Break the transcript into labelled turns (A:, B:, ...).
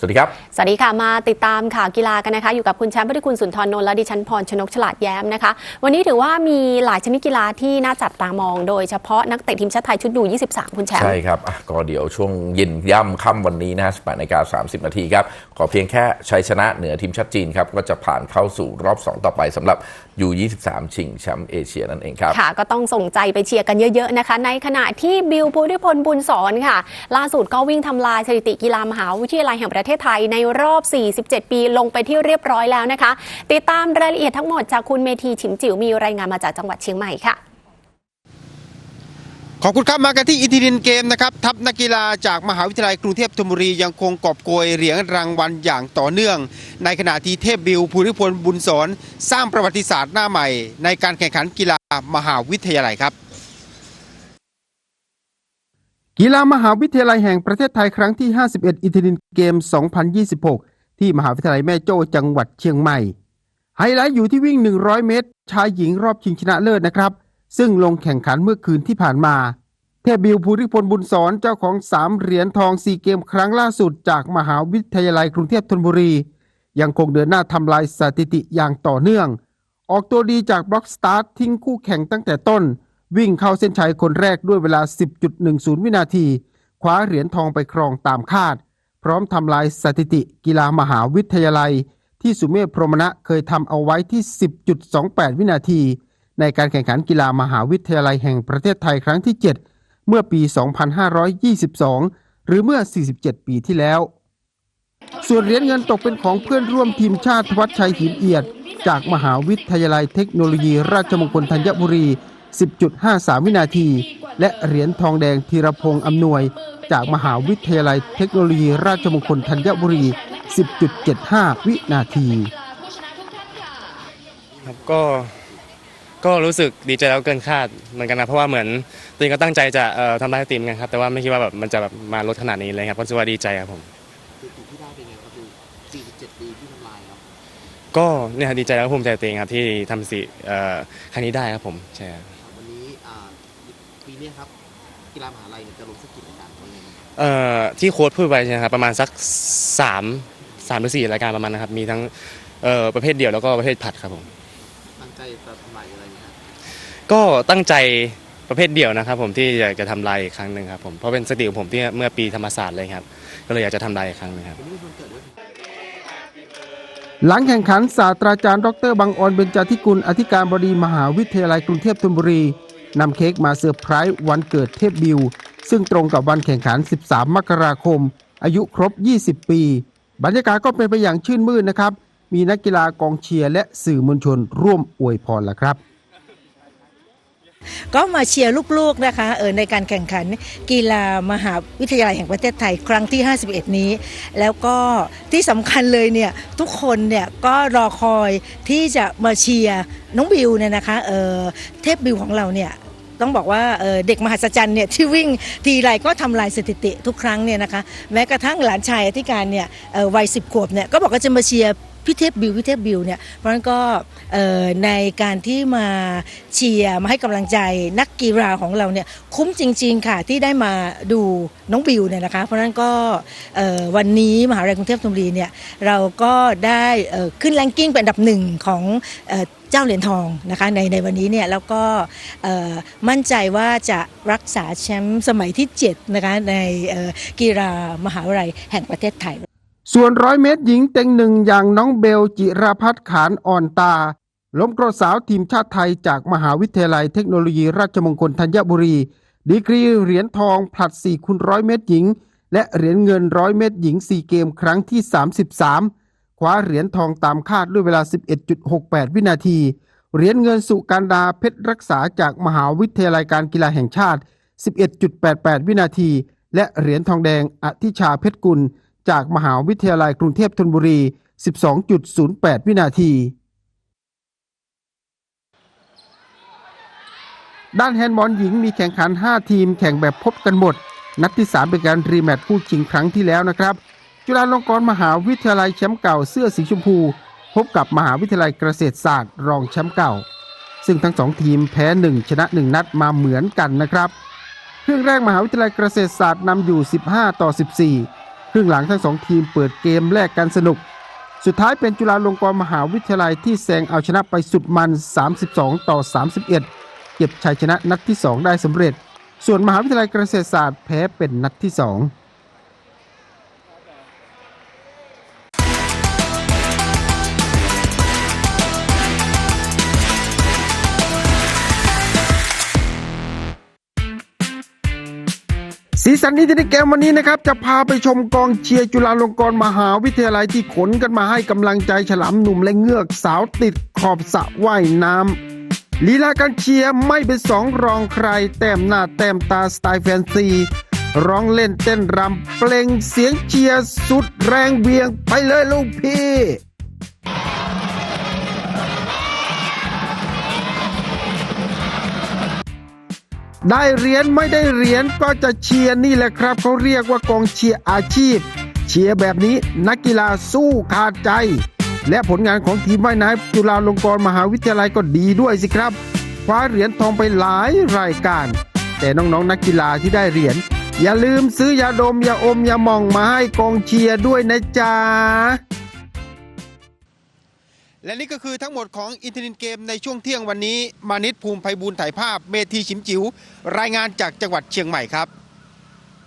A: สวัสดีครับ
B: สวัสดีค่ะ มาติดตามข่าวกีฬากันนะคะ อยู่กับคุณแชมป์พุทธิคุณสุนทรนนท์และดิฉันพรชนกฉลาดแย้มนะคะ วันนี้ถือว่ามีหลายชนิดกีฬาที่น่าจับตามอง โดยเฉพาะนักเตะทีมชาติไทยชุดยู23 คุณแชมป์
A: ใช่ครับอะก็เดี๋ยวช่วงเย็นย่ำค่ำวันนี้นะฮะ18นาฬิกา30 นาทีครับ ขอเพียงแค่ชัยชนะเหนือทีมชาติจีนครับ ก็จะผ่านเข้าสู่รอบ 2 ต่อไปสำหรับยู23 ชิงแชมป์เอเชียนั่นเองครับ
B: ค่ะ ก็ต้องส่งใจไปเชียร์กันเยอะๆนะคะ ในขณะที่บิลภูริพลบุญสอนค่ะ ล่าสุดก็วิ่งทำลายสถิติกีฬามหาวิทยาลัยแห่งประเทศไทยในรอบ 47 ปีลงไปที่เรียบร้อยแล้วนะคะ ติดตามรายละเอียดทั้งหมดจากคุณเมธีฉิมจิ๋วมีรายงานมาจากจังหวัดเชียงใหม่ค่ะ
C: ขอบคุณครับมากันที่อินทินินเกมนะครับทัพนักกีฬาจากมหาวิทยาลัยกรุงเทพธนบุรียังคงกอบโกยเหรียญรางวัลอย่างต่อเนื่อง ในขณะที่เทพบิวภูริพลบุญสอนสร้างประวัติศาสตร์หน้าใหม่ ในการแข่งขันกีฬามหาวิทยาลัยครับ กีฬามหาวิทยาลัยแห่งประเทศไทยครั้งที่ 51 อินทินินเกม 2026 ที่มหาวิทยาลัยแม่โจ้จังหวัดเชียงใหม่ ไฮไลท์อยู่ที่วิ่ง 100 เมตร ชายหญิงรอบชิงชนะเลิศนะครับ ซึ่งลงแข่งขันเมื่อคืนที่ผ่านมา เทพบิวภูริพลบุญสอนเจ้าของ 3 เหรียญทองซีเกมครั้งล่าสุด จากมหาวิทยาลัยกรุงเทพธนบุรี ยังคงเดินหน้าทำลายสถิติอย่างต่อเนื่อง ออกตัวดีจากบล็อกสตาร์ททิ้งคู่แข่งตั้งแต่ต้น วิ่งเข้าเส้นชัยคนแรกด้วยเวลา 10.10 วินาที คว้าเหรียญทองไปครองตามคาด พร้อมทำลายสถิติกีฬามหาวิทยาลัย ที่สุเมธพรหมณะเคยทำเอาไว้ที่ 10.28 วินาที ในการแข่งขันกีฬามหาวิทยาลัยแห่งประเทศไทยครั้งที่ 7 เมื่อปี 2522 หรือเมื่อ 47 ปีที่แล้ว ส่วนเหรียญเงินตกเป็นของเพื่อนร่วมทีมชาติทวัชชัยหินเอียด จากมหาวิทยาลัยเทคโนโลยี ราชมงคลธัญบุรี 10.53 วินาที และเหรียญทองแดงธีรพงษ์อำนวย จากมหาวิทยาลัยเทคโนโลยีราชมงคลธัญบุรี 10.75 วินาที
D: ครับก็ก็รู้สึกดีใจแล้วเกินคาดเหมือนกันนะเพราะว่าเหมือนตัวเองก็ตั้งใจจะเอ่อทำลายทีมกันครับแต่ว่าไม่คิดว่าแบบมันจะแบบมาลดขนาดนี้เลยครับก็รู้สึกว่าดีใจครับผม
E: สถิติที่ได้เป็นไงครับดู47ปีที่ทำลายครับ
D: ก็เนี่ยครับดีใจแล้วก็ภูมิใจตัวเองครับที่ทำสิเอ่อครั้งนี้ได้ครับผมใช่ครับ
E: วันนี้อ่า ปีนี้ครับกีฬามหาลัยเนี่ยจะลงสักกี่รายการวันนี้
D: เอ่อที่โค้ชพูดไปใช่ไหมครับประมาณสักสามสามหรือสี่รายการประมาณนะครับ มีทั้งเอ่อประเภทเดี่ยวแล้วก็ประเภทผัดครับผม
E: ตั้งใจจะทำลายอะไรนะครับ
D: ก็ตั้งใจประเภทเดี่ยวนะครับ ผมที่อยากจะทำลายอีกครั้งหนึ่งครับผมเพราะเป็นสติของผมที่เมื่อปีธรรมศาสตร์เลยครับ ก็เลยอยากจะทำลายอีกครั้งหนึงครับ
E: วันนี้เป็นวันเกิดด้วย
C: หลังแข่งขันศาสตราจารย์ดรบังออนเบญจาธิกุลอธิการบดีมหาวิทยาลัยกรุงเทพธนบุรี นำเค้กมาเซอร์ไพรส์วันเกิดเทพบิว ซึ่งตรงกับวันแข่งขัน 13 มกราคม อายุครบ 20 ปี บรรยากาศก็เป็นไปอย่างชื่นมื่นนะครับ มีนักกีฬากองเชียร์และสื่อมวลชนร่วมอวยพรละครับ
F: ก็มาเชียร์ลูกๆนะคะเออในการแข่งขันกีฬามหาวิทยาลัยแห่งประเทศไทยครั้งที่ 51 นี้ แล้วก็ที่สำคัญเลยเนี่ยทุกคนเนี่ยก็รอคอยที่จะมาเชียร์น้องบิวเนี่ยนะคะเออเทพบิวของเราเนี่ยต้องบอกว่าเออเด็กมหัศจรรย์เนี่ยที่วิ่งทีไรก็ทำลายสถิติทุกครั้งเนี่ยนะคะแม้กระทั่งหลานชายอธิการเนี่ยวัยสิบขวบเนี่ยก็บอกว่าจะมาเชียร์ พี่เทพบิวพี่เทพบิวเนี่ยเพราะฉะนั้นก็ในการที่มาเชียร์มาให้กำลังใจนักกีฬาของเราเนี่ยคุ้มจริง ๆ ค่ะที่ได้มาดูน้องบิวเนี่ยนะคะเพราะฉะนั้นก็วันนี้มหาวิทยาลัยกรุงเทพธนบุรีเนี่ยเราก็ได้ขึ้นแรงกิ้งเป็นอันดับหนึ่งของเจ้าเหรียญทองนะคะในในวันนี้เนี่ยแล้วก็มั่นใจว่าจะรักษาแชมป์สมัยที่ 7 นะคะในกีฬามหาวิทยาลัยแห่งประเทศไทย
C: ส่วนร้อยเมตรหญิงเต็งหนึ่งอย่างน้องเบลจิราพัฒน์ขานอ่อนตา ล้มกระสาวทีมชาติไทยจากมหาวิทยาลัยเทคโนโลยีราชมงคลธัญบุรี ดีกรีเหรียญทองผลัด4คูณร้อยเมตรหญิง และเหรียญเงินร้อยเมตรหญิง 4 เกมครั้งที่ 33 คว้าเหรียญทองตามคาดด้วยเวลา 11.68 วินาที เหรียญเงินสุการดาเพชรรักษาจากมหาวิทยาลัยการกีฬาแห่งชาติ 11.88 วินาที และเหรียญทองแดงอธิชาเพชรกุล จากมหาวิทยาลัยกรุงเทพธนบุรี 12.08 วินาที ด้านแฮนด์บอลหญิงมีแข่งขัน 5 ทีมแข่งแบบพบกันหมด นัดที่ 3 เป็นการรีแมตช์คู่ชิงครั้งที่แล้วนะครับ จุฬาลงกรณ์มหาวิทยาลัยแชมป์เก่าเสื้อสีชมพู พบกับมหาวิทยาลัยเกษตรศาสตร์รองแชมป์เก่า ซึ่งทั้งสองทีมแพ้ 1 ชนะ 1 นัดมาเหมือนกันนะครับครึ่งแรกมหาวิทยาลัยเกษตรศาสตร์นำอยู่ 15 ต่อ 14 ครึ่งหลังทั้งสองทีมเปิดเกมแลกกันสนุก สุดท้ายเป็นจุฬาลงกรณ์มหาวิทยาลัยที่แซงเอาชนะไปสุดมัน 32 ต่อ 31 เก็บชัยชนะนัดที่ 2 ได้สำเร็จ ส่วนมหาวิทยาลัยเกษตรศาสตร์แพ้เป็นนัดที่ 2 สีสันนี้ที่ในเกมวันนี้นะครับ จะพาไปชมกองเชียร์จุฬาลงกรณ์มหาวิทยาลัยที่ขนกันมาให้กำลังใจฉลามหนุ่มและเงือกสาวติดขอบสระว่ายน้ำลีลาการเชียร์ไม่เป็นสองรองใคร แต้มหน้าแต้มตาสไตล์แฟนซี ร้องเล่นเต้นรำเปล่งเสียงเชียร์สุดแรงเวียงไปเลยลูกพี่ ได้เหรียญไม่ได้เหรียญก็จะเชียร์นี่แหละครับเขาเรียกว่ากองเชียร์อาชีพ เชียร์แบบนี้นักกีฬาสู้ขาดใจ และผลงานของทีมว่ายน้ำจุฬาลงกรณ์มหาวิทยาลัยก็ดีด้วยสิครับคว้าเหรียญทองไปหลายรายการ แต่น้องๆนนักกีฬาที่ได้เหรียญอย่าลืมซื้อยาดมยาอมยาหมองมาให้กองเชียร์ด้วยนะจ๊ะ และนี่ก็คือทั้งหมดของอินเทอร์เน็ตเกมในช่วงเที่ยงวันนี้ มานิดภูมิภัยบูลถ่ายภาพ เมธีชิมจิ๋วรายงานจากจังหวัดเชียงใหม่ครับ